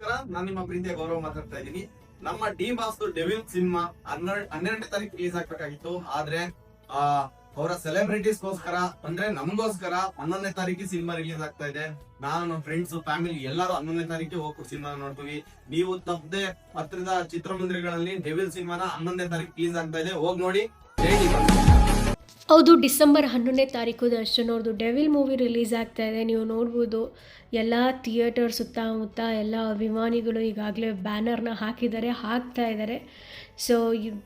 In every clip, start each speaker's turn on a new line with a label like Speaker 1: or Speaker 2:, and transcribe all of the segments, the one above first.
Speaker 1: ನಾನು ನಿಮ್ಮ ಪ್ರೀತಿಯ ಗೌರವ ಮಾತಾಡ್ತಾ ಇದ್ದೀನಿ. ನಮ್ಮ ಡಿ ಬಾಸ್ ಡೆವಿಲ್ ಸಿನಿಮಾ ಹನ್ನೆರಡು, ಹನ್ನೆರಡನೇ ತಾರೀಕು ರಿಲೀಸ್ ಆಗ್ಬೇಕಾಗಿತ್ತು. ಆದ್ರೆ, ಆ, ಅವರ ಸೆಲೆಬ್ರಿಟೀಸ್ಗೋಸ್ಕರ ಅಂದ್ರೆ ನಮಗೋಸ್ಕರ ಹನ್ನೊಂದನೇ ತಾರೀಕು ಸಿನಿಮಾ ರಿಲೀಸ್ ಆಗ್ತಾ ಇದೆ. ನಾನು ನಮ್ಮ ಫ್ರೆಂಡ್ಸ್ ಫ್ಯಾಮಿಲಿ ಎಲ್ಲರೂ ಹನ್ನೊಂದನೇ ತಾರೀಕು ಹೋಗಿ ಸಿನಿಮಾ ನೋಡ್ತೀವಿ. ನೀವು ತಪ್ಪದೆ ಹತ್ರದ ಚಿತ್ರಮಂದಿರಗಳಲ್ಲಿ ಡೆವಿಲ್ ಸಿನಿಮಾನ ಹನ್ನೊಂದನೇ ತಾರೀಕು ರಿಲೀಸ್ ಆಗ್ತಾ ಇದೆ. ಹೋಗಿ ನೋಡಿ. ಜೈ.
Speaker 2: ಹೌದು, ಡಿಸೆಂಬರ್ ಹನ್ನೊಂದನೇ ತಾರೀಕು ದರ್ಶನ್ ಅವ್ರದ್ದು ಡೆವಿಲ್ ಮೂವಿ ರಿಲೀಸ್ ಆಗ್ತಾ ಇದೆ. ನೀವು ನೋಡ್ಬೋದು, ಎಲ್ಲ ಥಿಯೇಟರ್ ಸುತ್ತಮುತ್ತ ಎಲ್ಲ ಅಭಿಮಾನಿಗಳು ಈಗಾಗಲೇ ಬ್ಯಾನರ್ನ ಹಾಕಿದ್ದಾರೆ, ಹಾಕ್ತಾ ಇದ್ದಾರೆ. ಸೊ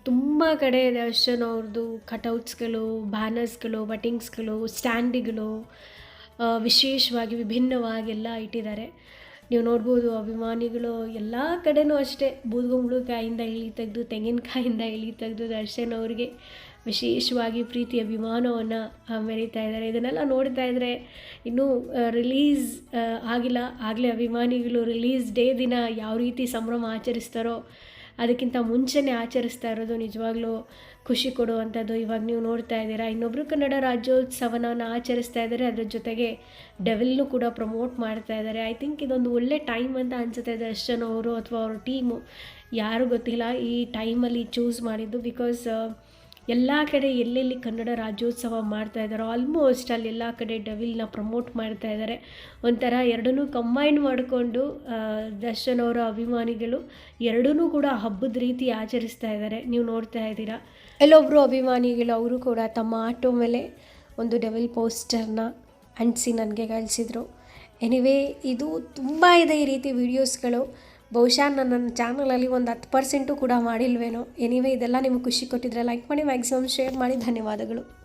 Speaker 2: ತುಂಬ ಕಡೆ ದರ್ಶನ್ ಅವ್ರದ್ದು ಕಟೌಟ್ಸ್ಗಳು, ಬ್ಯಾನರ್ಸ್ಗಳು ಬಟಿಂಗ್ಸ್ಗಳು ಸ್ಟ್ಯಾಂಡಿಗಳು ವಿಶೇಷವಾಗಿ ವಿಭಿನ್ನವಾಗೆಲ್ಲ ಇಟ್ಟಿದ್ದಾರೆ. ನೀವು ನೋಡ್ಬೋದು ಅಭಿಮಾನಿಗಳು ಎಲ್ಲ ಕಡೆನೂ ಅಷ್ಟೇ. ಬೂದ್ಗುಂಬಳಕಾಯಿಂದ ಇಳಿ ತೆಗೆದು ತೆಂಗಿನಕಾಯಿಂದ ಇಳಿ ತೆಗೆದು ದರ್ಶನ್ ಅವ್ರಿಗೆ ವಿಶೇಷವಾಗಿ ಪ್ರೀತಿ ಅಭಿಮಾನವನ್ನು ಮೆರೀತಾ ಇದ್ದಾರೆ. ಇದನ್ನೆಲ್ಲ ನೋಡ್ತಾ ಇದ್ದರೆ ಇನ್ನೂ ರಿಲೀಸ್ ಆಗಿಲ್ಲ. ಆಗಲೇ ಅಭಿಮಾನಿಗಳು ರಿಲೀಸ್ ಡೇ ದಿನ ಯಾವ ರೀತಿ ಸಂಭ್ರಮ ಆಚರಿಸ್ತಾರೋ ಅದಕ್ಕಿಂತ ಮುಂಚೆನೇ ಆಚರಿಸ್ತಾ ಇರೋದು, ನಿಜವಾಗ್ಲೂ ಖುಷಿ ಕೊಡುವಂಥದ್ದು. ಇವಾಗ ನೀವು ನೋಡ್ತಾ ಇದ್ದೀರಾ ಇನ್ನೊಬ್ಬರು ಕನ್ನಡ ರಾಜ್ಯೋತ್ಸವನ ಆಚರಿಸ್ತಾ ಇದ್ದಾರೆ, ಅದ್ರ ಜೊತೆಗೆ ಡೆವಿಲ್ನು ಕೂಡ ಪ್ರಮೋಟ್ ಮಾಡ್ತಾ ಇದ್ದಾರೆ. ಐ ಥಿಂಕ್ ಇದೊಂದು ಒಳ್ಳೆ ಟೈಮ್ ಅಂತ ಅನಿಸುತ್ತೆ ದರ್ಶನ್ ಅವರು ಅಥವಾ ಅವ್ರ ಟೀಮು ಯಾರು ಗೊತ್ತಿಲ್ಲ, ಈ ಟೈಮಲ್ಲಿ ಚೂಸ್ ಮಾಡಿದ್ದು ಬಿಕಾಸ್ ಎಲ್ಲ ಕಡೆ ಎಲ್ಲೆಲ್ಲಿ ಕನ್ನಡ ರಾಜ್ಯೋತ್ಸವ ಮಾಡ್ತಾ ಇದ್ದಾರೋ ಆಲ್ಮೋಸ್ಟ್ ಅಲ್ಲಿ ಎಲ್ಲ ಕಡೆ ಡವಿಲ್ನ ಪ್ರಮೋಟ್ ಮಾಡ್ತಾ ಇದ್ದಾರೆ ಒಂಥರ ಎರಡನ್ನೂ ಕಂಬೈನ್ ಮಾಡಿಕೊಂಡು ದರ್ಶನ್ ಅವರ ಅಭಿಮಾನಿಗಳು ಎರಡನ್ನೂ ಕೂಡ ಹಬ್ಬದ ರೀತಿ ಆಚರಿಸ್ತಾ ಇದ್ದಾರೆ ನೀವು ನೋಡ್ತಾ ಇದ್ದೀರಾ? ಎಲ್ಲೊಬ್ಬರು ಅಭಿಮಾನಿಗಳು ಅವರು ಕೂಡ ತಮ್ಮ ಆಟೋ ಮೇಲೆ ಒಂದು ಡೆವಿಲ್ ಪೋಸ್ಟರ್ನ ಅಂಟಿಸಿ ನನಗೆ ಕಳಿಸಿದರು. ಎನಿವೇ ಇದು ತುಂಬ ಇದೆ ಈ ರೀತಿ ವೀಡಿಯೋಸ್ಗಳು ಬಹುಶಃ ನಾನು ನನ್ನ ಚಾನಲಲ್ಲಿ ಒಂದು ಹತ್ತು ಪರ್ಸೆಂಟು ಕೂಡ ಮಾಡಿಲ್ವೇನೋ. ಎನಿವೇ ಇದೆಲ್ಲ ನಿಮಗೆ ಖುಷಿ ಕೊಟ್ಟಿದ್ರೆ ಲೈಕ್ ಮಾಡಿ ಮ್ಯಾಕ್ಸಿಮಮ್ ಶೇರ್ ಮಾಡಿ. ಧನ್ಯವಾದಗಳು.